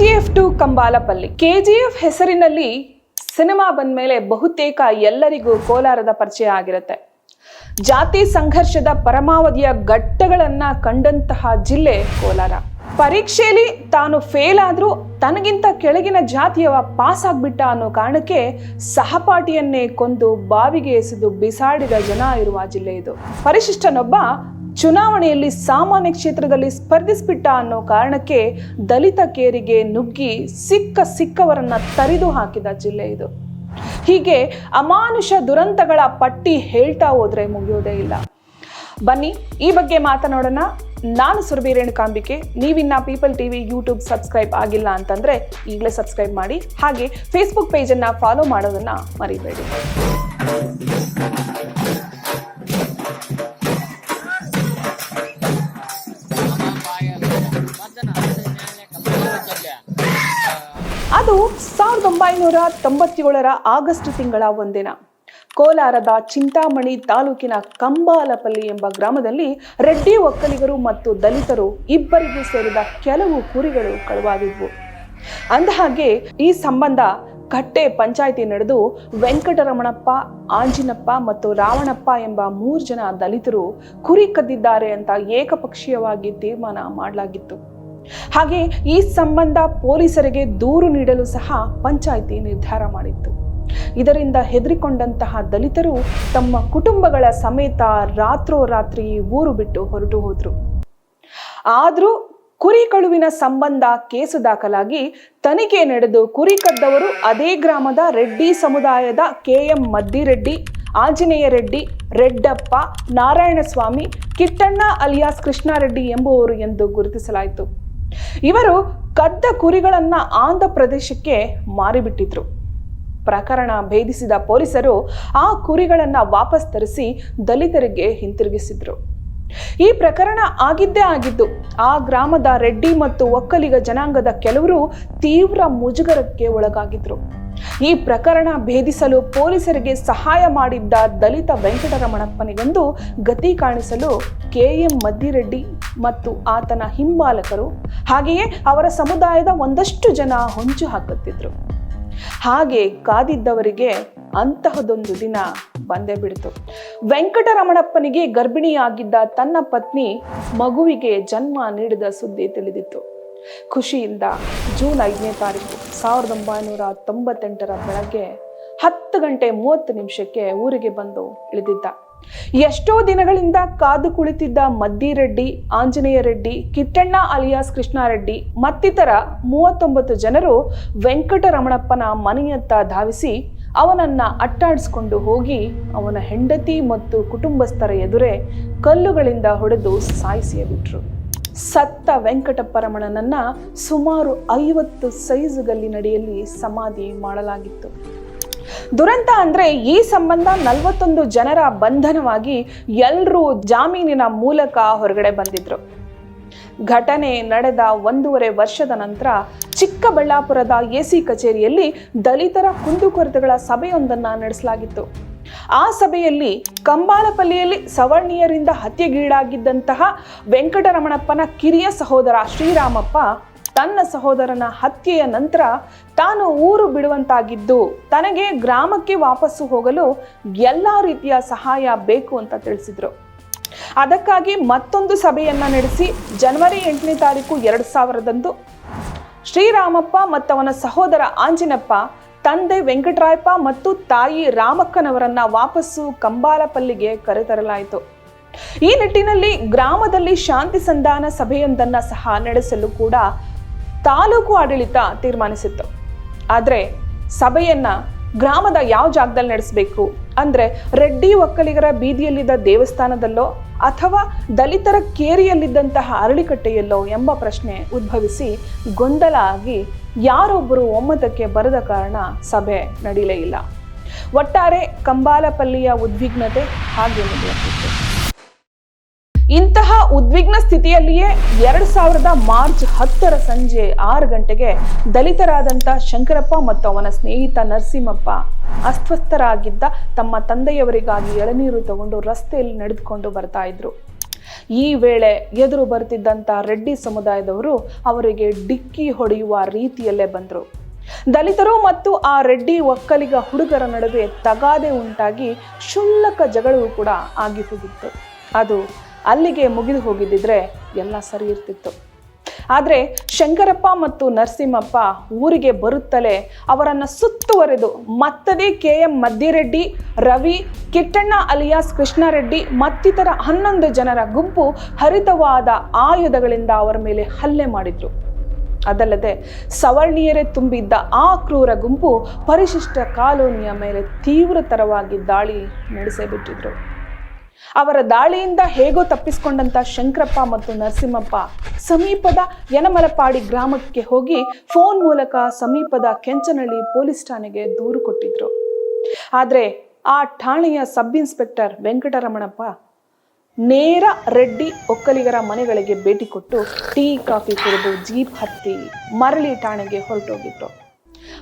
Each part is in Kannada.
KGF to Kambalapalli. ಕೆಜಿಎಫ್ ಹೆಸರಿನಲ್ಲಿ ಸಿನಿಮಾ ಬಂದ ಮೇಲೆ ಬಹುತೇಕ ಎಲ್ಲರಿಗೂ ಕೋಲಾರದ ಪರಿಚಯ ಆಗಿರುತ್ತೆ. ಜಾತಿ ಸಂಘರ್ಷದ ಪರಮಾವಧಿಯ ಘಟ್ಟಗಳನ್ನ ಕಂಡಂತಹ ಜಿಲ್ಲೆ ಕೋಲಾರ. ಪರೀಕ್ಷೆಯಲ್ಲಿ ತಾನು ಫೇಲ್ ಆದ್ರೂ ತನಗಿಂತ ಕೆಳಗಿನ ಜಾತಿಯವ ಪಾಸ್ ಆಗ್ಬಿಟ್ಟ ಅನ್ನೋ ಕಾರಣಕ್ಕೆ ಸಹಪಾಠಿಯನ್ನೇ ಕೊಂದು ಬಾವಿಗೆ ಎಸೆದು ಬಿಸಾಡಿದ ಜನ ಇರುವ ಜಿಲ್ಲೆ ಇದು. ಪರಿಶಿಷ್ಟನೊಬ್ಬ ಚುನಾವಣೆಯಲ್ಲಿ ಸಾಮಾನ್ಯ ಕ್ಷೇತ್ರದಲ್ಲಿ ಸ್ಪರ್ಧಿಸ್ಬಿಟ್ಟ ಅನ್ನೋ ಕಾರಣಕ್ಕೆ ದಲಿತ ಕೇರಿಗೆ ನುಗ್ಗಿ ಸಿಕ್ಕ ಸಿಕ್ಕವರನ್ನ ತರಿದು ಹಾಕಿದ ಜಿಲ್ಲೆ ಇದು. ಹೀಗೆ ಅಮಾನುಷ ದುರಂತಗಳ ಪಟ್ಟಿ ಹೇಳ್ತಾ ಹೋದ್ರೆ ಮುಗಿಯೋದೇ ಇಲ್ಲ. ಬನ್ನಿ, ಈ ಬಗ್ಗೆ ಮಾತನಾಡೋಣ. ನಾನು ಸುರಭಿ ರೇಣುಕಾಂಬಿಕೆ. ನೀವಿನ್ನ ಪೀಪಲ್ ಟಿವಿ ಯೂಟ್ಯೂಬ್ ಸಬ್ಸ್ಕ್ರೈಬ್ ಆಗಿಲ್ಲ ಅಂತಂದ್ರೆ ಈಗಲೇ ಸಬ್ಸ್ಕ್ರೈಬ್ ಮಾಡಿ. ಹಾಗೆ ಫೇಸ್ಬುಕ್ ಪೇಜನ್ನ ಫಾಲೋ ಮಾಡೋದನ್ನ ಮರಿಬೇಡಿ. ಅದು ಸಾವಿರದ ಒಂಬೈನೂರ ತೊಂಬತ್ತೇಳರ ಆಗಸ್ಟ್ ತಿಂಗಳ ಒಂದಿನ. ಕೋಲಾರದ ಚಿಂತಾಮಣಿ ತಾಲೂಕಿನ ಕಂಬಾಲಪಲ್ಲಿ ಎಂಬ ಗ್ರಾಮದಲ್ಲಿ ರೆಡ್ಡಿ ಒಕ್ಕಲಿಗರು ಮತ್ತು ದಲಿತರು ಇಬ್ಬರಿಗೂ ಸೇರಿದ ಕೆಲವು ಕುರಿಗಳು ಕಳುವಾಗಿದ್ವು. ಅಂದಹಾಗೆ, ಈ ಸಂಬಂಧ ಕಟ್ಟೆ ಪಂಚಾಯಿತಿ ನಡೆದು ವೆಂಕಟರಮಣಪ್ಪ, ಆಂಜಿನಪ್ಪ ಮತ್ತು ರಾವಣಪ್ಪ ಎಂಬ ಮೂರು ಜನ ದಲಿತರು ಕುರಿ ಕದ್ದಿದ್ದಾರೆ ಅಂತ ಏಕಪಕ್ಷೀಯವಾಗಿ ತೀರ್ಮಾನ ಮಾಡಲಾಗಿತ್ತು. ಹಾಗೆ ಈ ಸಂಬಂಧ ಪೊಲೀಸರಿಗೆ ದೂರು ನೀಡಲು ಸಹ ಪಂಚಾಯಿತಿ ನಿರ್ಧಾರ ಮಾಡಿತ್ತು. ಇದರಿಂದ ಹೆದರಿಕೊಂಡಂತಹ ದಲಿತರು ತಮ್ಮ ಕುಟುಂಬಗಳ ಸಮೇತ ರಾತ್ರೋರಾತ್ರಿ ಊರು ಬಿಟ್ಟು ಹೊರಟು ಹೋದರು. ಆದ್ರೂ ಕುರಿ ಕಳುವಿನ ಸಂಬಂಧ ಕೇಸು ದಾಖಲಾಗಿ ತನಿಖೆ ನಡೆದು ಕುರಿ ಕದ್ದವರು ಅದೇ ಗ್ರಾಮದ ರೆಡ್ಡಿ ಸಮುದಾಯದ K M Maddireddy Anjaneya Reddy, Reddappa, Narayanaswamy, Kittanna alias Krishnareddy ಎಂಬುವರು ಎಂದು ಗುರುತಿಸಲಾಯಿತು. ಇವರು ಕದ್ದ ಕುರಿಗಳನ್ನ ಆಂಧ್ರ ಪ್ರದೇಶಕ್ಕೆ ಮಾರಿಬಿಟ್ಟಿದ್ರು. ಪ್ರಕರಣ ಭೇದಿಸಿದ ಪೊಲೀಸರು ಆ ಕುರಿಗಳನ್ನ ವಾಪಸ್ ತರಿಸಿ ದಲಿತರಿಗೆ ಹಿಂತಿರುಗಿಸಿದ್ರು. ಈ ಪ್ರಕರಣ ಆಗಿದ್ದೇ ಆಗಿದ್ದು, ಆ ಗ್ರಾಮದ ರೆಡ್ಡಿ ಮತ್ತು ಒಕ್ಕಲಿಗ ಜನಾಂಗದ ಕೆಲವರು ತೀವ್ರ ಮುಜುಗರಕ್ಕೆ ಒಳಗಾಗಿದ್ರು. ಈ ಪ್ರಕರಣ ಭೇದಿಸಲು ಪೊಲೀಸರಿಗೆ ಸಹಾಯ ಮಾಡಿದ್ದ ದಲಿತ ವೆಂಕಟರಮಣಪ್ಪನಿಗೊಂದು ಗತಿ ಕಾಣಿಸಲು ಕೆ ಎಂ ಮದ್ದಿರೆಡ್ಡಿ ಮತ್ತು ಆತನ ಹಿಂಬಾಲಕರು ಹಾಗೆಯೇ ಅವರ ಸಮುದಾಯದ ಒಂದಷ್ಟು ಜನ ಹೊಂಚು ಹಾಕುತ್ತಿದ್ರು. ಹಾಗೆ ಕಾದಿದ್ದವರಿಗೆ ಅಂತಹದೊಂದು ದಿನ ಬಂದೇ ಬಿಡಿತು. ವೆಂಕಟರಮಣಪ್ಪನಿಗೆ ಗರ್ಭಿಣಿಯಾಗಿದ್ದ ತನ್ನ ಪತ್ನಿ ಮಗುವಿಗೆ ಜನ್ಮ ನೀಡಿದ ಸುದ್ದಿ ತಿಳಿದಿತ್ತು. ಖುಷಿಯಿಂದ ಜೂನ್ ಐದನೇ ತಾರೀಕು. ಸಾವಿರದ ಒಂಬೈನೂರ ತೊಂಬತ್ತೆಂಟರ ಬೆಳಗ್ಗೆ ಹತ್ತು ಗಂಟೆ ಮೂವತ್ತು ನಿಮಿಷಕ್ಕೆ ಊರಿಗೆ ಬಂದು ಇಳಿದಿದ್ದ. ಎಷ್ಟೋ ದಿನಗಳಿಂದ ಕಾದು ಕುಳಿತಿದ್ದ ಮದ್ದಿರೆಡ್ಡಿ ಆಂಜನೇಯ ರೆಡ್ಡಿ ಕಿಟ್ಟಣ್ಣ ಅಲಿಯಾಸ್ ಕೃಷ್ಣಾರೆಡ್ಡಿ ಮತ್ತಿತರ ಮೂವತ್ತೊಂಬತ್ತು ಜನರು ವೆಂಕಟರಮಣಪ್ಪನ ಮನೆಯತ್ತ ಧಾವಿಸಿ ಅವನನ್ನ ಅಟ್ಟಾಡಿಸ್ಕೊಂಡು ಹೋಗಿ ಅವನ ಹೆಂಡತಿ ಮತ್ತು ಕುಟುಂಬಸ್ಥರ ಎದುರೇ ಕಲ್ಲುಗಳಿಂದ ಹೊಡೆದು ಸಾಯಿಸಿಯೇ ಬಿಟ್ರು. ಸತ್ತ ವೆಂಕಟಪರಮಣನನ್ನ ಸುಮಾರು ಐವತ್ತು ಸೈಜುಗಲ್ಲಿ ಗಲ್ಲಿನಡಿಯಲ್ಲಿ ಸಮಾಧಿ ಮಾಡಲಾಗಿತ್ತು. ದುರಂತ ಅಂದ್ರೆ ಈ ಸಂಬಂಧ ನಲವತ್ತೊಂದು ಜನರ ಬಂಧನವಾಗಿ ಎಲ್ಲರೂ ಜಾಮೀನಿನ ಮೂಲಕ ಹೊರಗಡೆ ಬಂದಿದ್ರು. ಘಟನೆ ನಡೆದ ಒಂದೂವರೆ ವರ್ಷದ ನಂತರ ಚಿಕ್ಕಬಳ್ಳಾಪುರದ ಎಸಿ ಕಚೇರಿಯಲ್ಲಿ ದಲಿತರ ಕುಂದುಕೊರತೆಗಳ ಸಭೆಯೊಂದನ್ನು ನಡೆಸಲಾಗಿತ್ತು. ಆ ಸಭೆಯಲ್ಲಿ ಕಂಬಾಲಪಲ್ಲಿಯಲ್ಲಿ ಸವರ್ಣೀಯರಿಂದ ಹತ್ಯೆಗೀಡಾಗಿದ್ದಂತಹ ವೆಂಕಟರಮಣಪ್ಪನ ಕಿರಿಯ ಸಹೋದರ ಶ್ರೀರಾಮಪ್ಪ ತನ್ನ ಸಹೋದರನ ಹತ್ಯೆಯ ನಂತರ ತಾನು ಊರು ಬಿಡುವಂತಾಗಿದ್ದು ತನಗೆ ಗ್ರಾಮಕ್ಕೆ ವಾಪಸ್ಸು ಹೋಗಲು ಎಲ್ಲ ರೀತಿಯ ಸಹಾಯ ಬೇಕು ಅಂತ ತಿಳಿಸಿದರು. ಅದಕ್ಕಾಗಿ ಮತ್ತೊಂದು ಸಭೆಯನ್ನ ನಡೆಸಿ ಜನವರಿ ಎಂಟನೇ ತಾರೀಕು ಎರಡು ಸಾವಿರದಂದು ಶ್ರೀರಾಮಪ್ಪ ಮತ್ತವನ ಸಹೋದರ ಆಂಜಿನಪ್ಪ ತಂದೆ ವೆಂಕಟರಾಯಪ್ಪ ಮತ್ತು ತಾಯಿ ರಾಮಕ್ಕನವರನ್ನ ವಾಪಸ್ಸು ಕಂಬಾಲಪಲ್ಲಿಗೆ ಕರೆತರಲಾಯಿತು. ಈ ನಿಟ್ಟಿನಲ್ಲಿ ಗ್ರಾಮದಲ್ಲಿ ಶಾಂತಿ ಸಂಧಾನ ಸಭೆಯೊಂದನ್ನ ಸಹ ನಡೆಸಲು ಕೂಡ ತಾಲೂಕು ಆಡಳಿತ ತೀರ್ಮಾನಿಸಿತ್ತು. ಆದರೆ ಸಭೆಯನ್ನ ಗ್ರಾಮದ ಯಾವ ಜಾಗದಲ್ಲಿ ನಡೆಸಬೇಕು ಅಂದ್ರೆ ರೆಡ್ಡಿ ಒಕ್ಕಲಿಗರ ಬೀದಿಯಲ್ಲಿದ್ದ ದೇವಸ್ಥಾನದಲ್ಲೋ ಅಥವಾ ದಲಿತರ ಕೇರಿಯಲ್ಲಿದ್ದಂತಹ ಅರಳಿಕಟ್ಟೆಯಲ್ಲೋ ಎಂಬ ಪ್ರಶ್ನೆ ಉದ್ಭವಿಸಿ ಗೊಂದಲ ಆಗಿ ಯಾರೊಬ್ಬರು ಒಮ್ಮತಕ್ಕೆ ಬರದ ಕಾರಣ ಸಭೆ ನಡೀಲೇ ಇಲ್ಲ. ಒಟ್ಟಾರೆ ಕಂಬಾಲಪಲ್ಲಿಯ ಉದ್ವಿಗ್ನತೆ ಹಾಗೆ ಇಂತಹ ಉದ್ವಿಗ್ನ ಸ್ಥಿತಿಯಲ್ಲಿಯೇ ಎರಡ್ ಸಾವಿರದ ಮಾರ್ಚ್ ಹತ್ತರ ಸಂಜೆ ಆರು ಗಂಟೆಗೆ ದಲಿತರಾದಂಥ ಶಂಕರಪ್ಪ ಮತ್ತು ಅವನ ಸ್ನೇಹಿತ ನರಸಿಂಹಪ್ಪ ಅಸ್ವಸ್ಥರಾಗಿದ್ದ ತಮ್ಮ ತಂದೆಯವರಿಗಾಗಿ ಎಳನೀರು ತಗೊಂಡು ರಸ್ತೆಯಲ್ಲಿ ನಡೆದುಕೊಂಡು ಬರ್ತಾ ಇದ್ರು. ಈ ವೇಳೆ ಎದುರು ಬರ್ತಿದ್ದಂಥ ರೆಡ್ಡಿ ಸಮುದಾಯದವರು ಅವರಿಗೆ ಡಿಕ್ಕಿ ಹೊಡೆಯುವ ರೀತಿಯಲ್ಲೇ ಬಂದರು. ದಲಿತರು ಮತ್ತು ಆ ರೆಡ್ಡಿ ಒಕ್ಕಲಿಗ ಹುಡುಗರ ನಡುವೆ ತಗಾದೆ ಉಂಟಾಗಿ ಕ್ಷುಲ್ಲಕ ಜಗಳವು ಕೂಡ ಆಗಿ ಹೋಗಿತ್ತು. ಅದು ಅಲ್ಲಿಗೆ ಮುಗಿದು ಹೋಗಿದ್ದಿದ್ರೆ ಎಲ್ಲ ಸರಿ ಇರ್ತಿತ್ತು. ಆದರೆ ಶಂಕರಪ್ಪ ಮತ್ತು ನರಸಿಂಹಪ್ಪ ಊರಿಗೆ ಬರುತ್ತಲೇ ಅವರನ್ನು ಸುತ್ತುವರೆದು ಮತ್ತದೇ K M Maddireddy, Ravi, Kittanna alias Krishnareddy ಮತ್ತಿತರ ಹನ್ನೊಂದು ಜನರ ಗುಂಪು ಹರಿತವಾದ ಆಯುಧಗಳಿಂದ ಅವರ ಮೇಲೆ ಹಲ್ಲೆ ಮಾಡಿದ್ರು. ಅದಲ್ಲದೆ ಸವರ್ಣೀಯರೇ ತುಂಬಿದ್ದ ಆ ಕ್ರೂರ ಗುಂಪು ಪರಿಶಿಷ್ಟ ಕಾಲೋನಿಯ ಮೇಲೆ ತೀವ್ರತರವಾಗಿ ದಾಳಿ ನಡೆಸೇ ಬಿಟ್ಟಿದ್ರು. ಅವರ ದಾಳಿಯಿಂದ ಹೇಗೋ ತಪ್ಪಿಸಿಕೊಂಡಂತ ಶಂಕರಪ್ಪ ಮತ್ತು ನರಸಿಂಹಪ್ಪ ಸಮೀಪದ ಯನಮಲಪಾಡಿ ಗ್ರಾಮಕ್ಕೆ ಹೋಗಿ ಫೋನ್ ಮೂಲಕ ಸಮೀಪದ ಕೆಂಚನಹಳ್ಳಿ ಪೊಲೀಸ್ ಠಾಣೆಗೆ ದೂರು ಕೊಟ್ಟಿದ್ರು. ಆದರೆ ಆ ಠಾಣೆಯ ಸಬ್ ಇನ್ಸ್ಪೆಕ್ಟರ್ ವೆಂಕಟರಮಣಪ್ಪ ನೇರ ರೆಡ್ಡಿ ಒಕ್ಕಲಿಗರ ಮನೆಗಳಿಗೆ ಭೇಟಿ ಕೊಟ್ಟು ಟೀ, ಕಾಫಿ ಕುಡಿದು ಜೀಪ್ ಹತ್ತಿ ಮರಳಿ ಠಾಣೆಗೆ ಹೊರಟೋಗಿದ್ರು.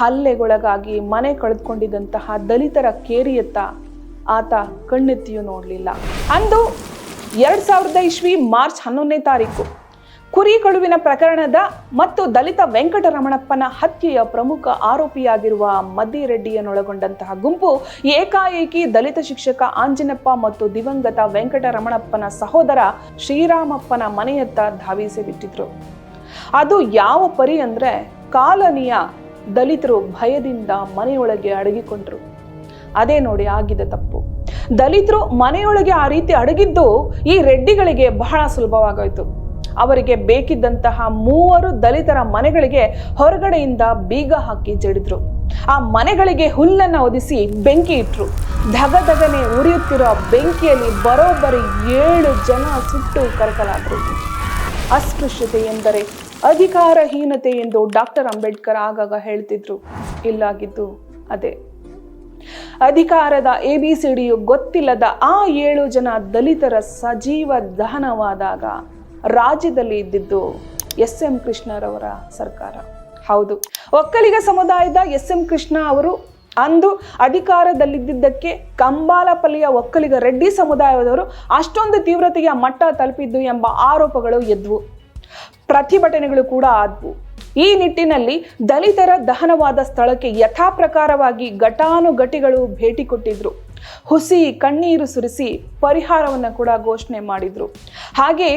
ಹಲ್ಲೆಗೊಳಗಾಗಿ ಮನೆ ಕಳೆದುಕೊಂಡಿದ್ದಂತಹ ದಲಿತರ ಕೇರಿಯತ್ತ ಆತ ಕಣ್ಣೆತ್ತಿಯೂ ನೋಡಲಿಲ್ಲ. ಅಂದು ಎರಡು ಸಾವಿರದ ಇಸ್ವಿ ಮಾರ್ಚ್ ಹನ್ನೊಂದನೇ ತಾರೀಕು, ಕುರಿ ಕಳುವಿನ ಪ್ರಕರಣದ ಮತ್ತು ದಲಿತ ವೆಂಕಟರಮಣಪ್ಪನ ಹತ್ಯೆಯ ಪ್ರಮುಖ ಆರೋಪಿಯಾಗಿರುವ ಮದ್ದಿರೆಡ್ಡಿಯನ್ನೊಳಗೊಂಡಂತಹ ಗುಂಪು ಏಕಾಏಕಿ ದಲಿತ ಶಿಕ್ಷಕ ಆಂಜನಪ್ಪ ಮತ್ತು ದಿವಂಗತ ವೆಂಕಟರಮಣಪ್ಪನ ಸಹೋದರ ಶ್ರೀರಾಮಪ್ಪನ ಮನೆಯತ್ತ ಧಾವಿಸಿ ಬಿಟ್ಟಿದ್ರು. ಅದು ಯಾವ ಪರಿ ಅಂದ್ರೆ ಕಾಲನಿಯ ದಲಿತರು ಭಯದಿಂದ ಮನೆಯೊಳಗೆ ಅಡಗಿಕೊಂಡ್ರು. ಅದೇ ನೋಡಿ ಆಗಿದೆ ತಪ್ಪು. ದಲಿತರು ಮನೆಯೊಳಗೆ ಆ ರೀತಿ ಅಡಗಿದ್ದು ಈ ರೆಡ್ಡಿಗಳಿಗೆ ಬಹಳ ಸುಲಭವಾಗೋಯ್ತು. ಅವರಿಗೆ ಬೇಕಿದ್ದಂತಹ ಮೂವರು ದಲಿತರ ಮನೆಗಳಿಗೆ ಹೊರಗಡೆಯಿಂದ ಬೀಗ ಹಾಕಿ ಜಡಿದ್ರು. ಆ ಮನೆಗಳಿಗೆ ಹುಲ್ಲನ್ನ ಒದಿಸಿ ಬೆಂಕಿ ಇಟ್ರು. ಧಗಧಗನೆ ಉರಿಯುತ್ತಿರೋ ಬೆಂಕಿಯಲ್ಲಿ ಬರೋಬ್ಬರಿ ಏಳು ಜನ ಸುಟ್ಟು ಕರಕಲಾದ್ರು. ಅಸ್ಪೃಶ್ಯತೆ ಎಂದರೆ ಅಧಿಕಾರಹೀನತೆ ಎಂದು ಡಾಕ್ಟರ್ ಅಂಬೇಡ್ಕರ್ ಆಗಾಗ ಹೇಳ್ತಿದ್ರು. ಇಲ್ಲಾಗಿದ್ದು ಅದೇ. ಅಧಿಕಾರದ ಎ ಬಿ ಸಿ ಡಿಯು ಗೊತ್ತಿಲ್ಲದ ಆ ಏಳು ಜನ ದಲಿತರ ಸಜೀವ ದಹನವಾದಾಗ ರಾಜ್ಯದಲ್ಲಿ ಇದ್ದಿದ್ದು ಎಸ್ ಎಂ ಕೃಷ್ಣರವರ ಸರ್ಕಾರ. ಹೌದು. ಒಕ್ಕಲಿಗ ಸಮುದಾಯದ ಎಸ್ ಎಂ ಕೃಷ್ಣ ಅವರು ಅಂದು ಅಧಿಕಾರದಲ್ಲಿದ್ದಕ್ಕೆ ಕಂಬಾಲಪಲ್ಲಿಯ ಒಕ್ಕಲಿಗ ರೆಡ್ಡಿ ಸಮುದಾಯದವರು ಅಷ್ಟೊಂದು ತೀವ್ರತೆಯ ಮಟ್ಟ ತಲುಪಿದ್ದು ಎಂಬ ಆರೋಪಗಳು ಎದ್ವು. ಪ್ರತಿಭಟನೆಗಳು ಕೂಡ ಆದ್ವು. ಈ ನಿಟ್ಟಿನಲ್ಲಿ ದಲಿತರ ದಹನವಾದ ಸ್ಥಳಕ್ಕೆ ಯಥಾ ಪ್ರಕಾರವಾಗಿ ಘಟಾನುಘಟಿಗಳು ಭೇಟಿ ಕೊಟ್ಟಿದ್ರು. ಹುಸಿ ಕಣ್ಣೀರು ಸುರಿಸಿ ಪರಿಹಾರವನ್ನು ಕೂಡ ಘೋಷಣೆ ಮಾಡಿದ್ರು. ಹಾಗೆ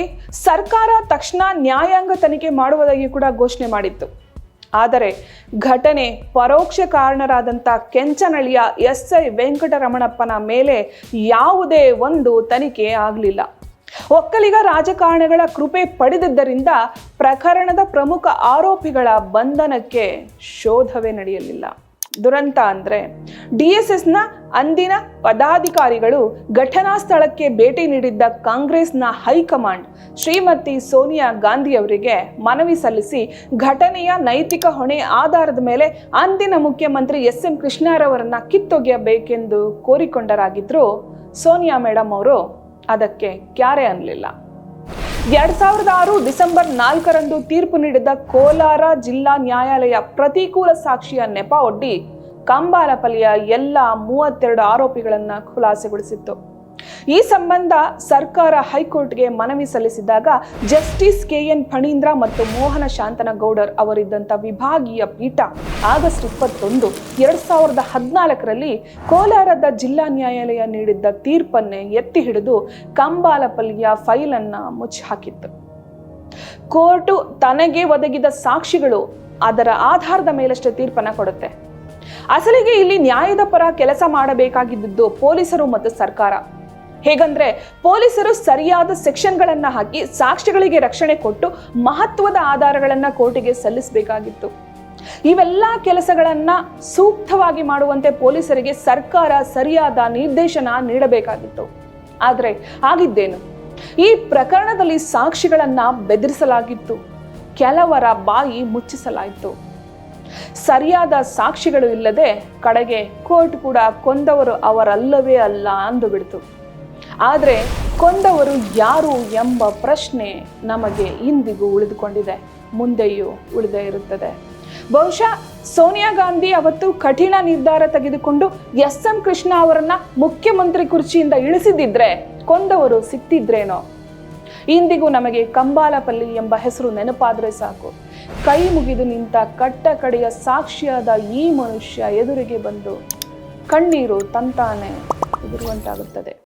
ಸರ್ಕಾರ ತಕ್ಷಣ ನ್ಯಾಯಾಂಗ ತನಿಖೆ ಮಾಡುವುದಾಗಿ ಕೂಡ ಘೋಷಣೆ ಮಾಡಿತ್ತು. ಆದರೆ ಘಟನೆ ಪರೋಕ್ಷ ಕಾರಣರಾದಂಥ ಕೆಂಚನಳಿಯ ಎಸ್ ಐ ವೆಂಕಟರಮಣಪ್ಪನ ಮೇಲೆ ಯಾವುದೇ ಒಂದು ತನಿಖೆ ಆಗಲಿಲ್ಲ. ಒಕ್ಕಲಿಗ ರಾಜಕಾರಣಿಗಳ ಕೃಪೆ ಪಡೆದಿದ್ದರಿಂದ ಪ್ರಕರಣದ ಪ್ರಮುಖ ಆರೋಪಿಗಳ ಬಂಧನಕ್ಕೆ ಶೋಧವೇ ನಡೆಯಲಿಲ್ಲ. ದುರಂತ ಅಂದ್ರೆ ಡಿ ಎಸ್ ಎಸ್ನ ಅಂದಿನ ಪದಾಧಿಕಾರಿಗಳು ಘಟನಾ ಸ್ಥಳಕ್ಕೆ ಭೇಟಿ ನೀಡಿದ್ದ ಕಾಂಗ್ರೆಸ್ನ ಹೈಕಮಾಂಡ್ ಶ್ರೀಮತಿ ಸೋನಿಯಾ ಗಾಂಧಿ ಅವರಿಗೆ ಮನವಿ ಸಲ್ಲಿಸಿ ಘಟನೆಯ ನೈತಿಕ ಹೊಣೆ ಆಧಾರದ ಮೇಲೆ ಅಂದಿನ ಮುಖ್ಯಮಂತ್ರಿ ಎಸ್ ಎಂ ಕೃಷ್ಣರವರನ್ನ ಕಿತ್ತೊಗೆಯಬೇಕೆಂದು ಕೋರಿಕೊಂಡರಾಗಿದ್ದರು ಸೋನಿಯಾ ಮೇಡಮ್ ಅವರು. ಅದಕ್ಕೆ ಕ್ಯಾರೆ ಅನ್ನಲಿಲ್ಲ. ಎರಡ್ ಸಾವಿರದ ಆರು ಡಿಸೆಂಬರ್ ನಾಲ್ಕರಂದು ತೀರ್ಪು ನೀಡಿದ ಕೋಲಾರ ಜಿಲ್ಲಾ ನ್ಯಾಯಾಲಯ ಪ್ರತಿಕೂಲ ಸಾಕ್ಷಿಯ ನೆಪ ಒಡ್ಡಿ, ಕಂಬಾಲಪಲ್ಲಿಯ ಎಲ್ಲ ಮೂವತ್ತೆರಡು ಆರೋಪಿಗಳನ್ನು ಖುಲಾಸೆಗೊಳಿಸಿತ್ತು. ಈ ಸಂಬಂಧ ಸರ್ಕಾರ ಹೈಕೋರ್ಟ್ಗೆ ಮನವಿ ಸಲ್ಲಿಸಿದಾಗ ಜಸ್ಟಿಸ್ ಕೆ ಎನ್ ಫಣೀಂದ್ರ ಮತ್ತು ಮೋಹನ ಶಾಂತನಗೌಡರ್ ಅವರಿದ್ದಂಥ ವಿಭಾಗೀಯ ಪೀಠ ಆಗಸ್ಟ್ ಇಪ್ಪತ್ತೊಂದು ಎರಡ್ ಸಾವಿರದ ಹದಿನಾಲ್ಕರಲ್ಲಿ ಕೋಲಾರದ ಜಿಲ್ಲಾ ನ್ಯಾಯಾಲಯ ನೀಡಿದ್ದ ತೀರ್ಪನ್ನೇ ಎತ್ತಿ ಹಿಡಿದು ಕಂಬಾಲಪಲ್ಲಿಯ ಫೈಲನ್ನು ಮುಚ್ಚಿ ಹಾಕಿತ್ತು ಕೋರ್ಟು ತನಗೆ ಒದಗಿದ ಸಾಕ್ಷಿಗಳು ಅದರ ಆಧಾರದ ಮೇಲಷ್ಟೇ ತೀರ್ಪನ್ನ ಕೊಡುತ್ತೆ. ಅಸಲಿಗೆ ಇಲ್ಲಿ ನ್ಯಾಯದ ಪರ ಕೆಲಸ ಮಾಡಬೇಕಾಗಿದ್ದು ಪೊಲೀಸರು ಮತ್ತು ಸರ್ಕಾರ. ಹೇಗಂದ್ರೆ ಪೊಲೀಸರು ಸರಿಯಾದ ಸೆಕ್ಷನ್ಗಳನ್ನು ಹಾಕಿ ಸಾಕ್ಷಿಗಳಿಗೆ ರಕ್ಷಣೆ ಕೊಟ್ಟು ಮಹತ್ವದ ಆಧಾರಗಳನ್ನು ಕೋರ್ಟಿಗೆ ಸಲ್ಲಿಸಬೇಕಾಗಿತ್ತು. ಇವೆಲ್ಲ ಕೆಲಸಗಳನ್ನ ಸೂಕ್ತವಾಗಿ ಮಾಡುವಂತೆ ಪೊಲೀಸರಿಗೆ ಸರ್ಕಾರ ಸರಿಯಾದ ನಿರ್ದೇಶನ ನೀಡಬೇಕಾಗಿತ್ತು. ಆದರೆ ಆಗಿದ್ದೇನು? ಈ ಪ್ರಕರಣದಲ್ಲಿ ಸಾಕ್ಷಿಗಳನ್ನ ಬೆದರಿಸಲಾಗಿತ್ತು. ಕೆಲವರ ಬಾಯಿ ಮುಚ್ಚಿಸಲಾಯಿತು. ಸರಿಯಾದ ಸಾಕ್ಷಿಗಳು ಇಲ್ಲದೆ ಕಡೆಗೆ ಕೋರ್ಟ್ ಕೂಡ ಕೊಂದವರು ಅವರಲ್ಲವೇ ಅಲ್ಲ ಅಂದು ಬಿಡ್ತು ಆದರೆ ಕೊಂದವರು ಯಾರು ಎಂಬ ಪ್ರಶ್ನೆ ನಮಗೆ ಇಂದಿಗೂ ಉಳಿದುಕೊಂಡಿದೆ, ಮುಂದೆಯೂ ಉಳಿದೇ ಇರುತ್ತದೆ. ಬಹುಶಃ ಸೋನಿಯಾ ಗಾಂಧಿ ಅವತ್ತು ಕಠಿಣ ನಿರ್ಧಾರ ತೆಗೆದುಕೊಂಡು ಎಸ್ ಎಂ ಕೃಷ್ಣ ಅವರನ್ನ ಮುಖ್ಯಮಂತ್ರಿ ಕುರ್ಚಿಯಿಂದ ಇಳಿಸಿದಿದ್ರೆ ಕೊಂದವರು ಸಿಕ್ತಿದ್ರೇನೋ? ಇಂದಿಗೂ ನಮಗೆ ಕಂಬಾಲಪಲ್ಲಿ ಎಂಬ ಹೆಸರು ನೆನಪಾದರೆ ಸಾಕು. ಕೈ ಮುಗಿದು ನಿಂತ ಕಟ್ಟ ಕಡೆಯ ಸಾಕ್ಷಿಯಾದ ಈ ಮನುಷ್ಯ ಎದುರಿಗೆ ಬಂದು ಕಣ್ಣೀರು ತಂತಾನೆ ಉದುರುವಂತಾಗುತ್ತದೆ.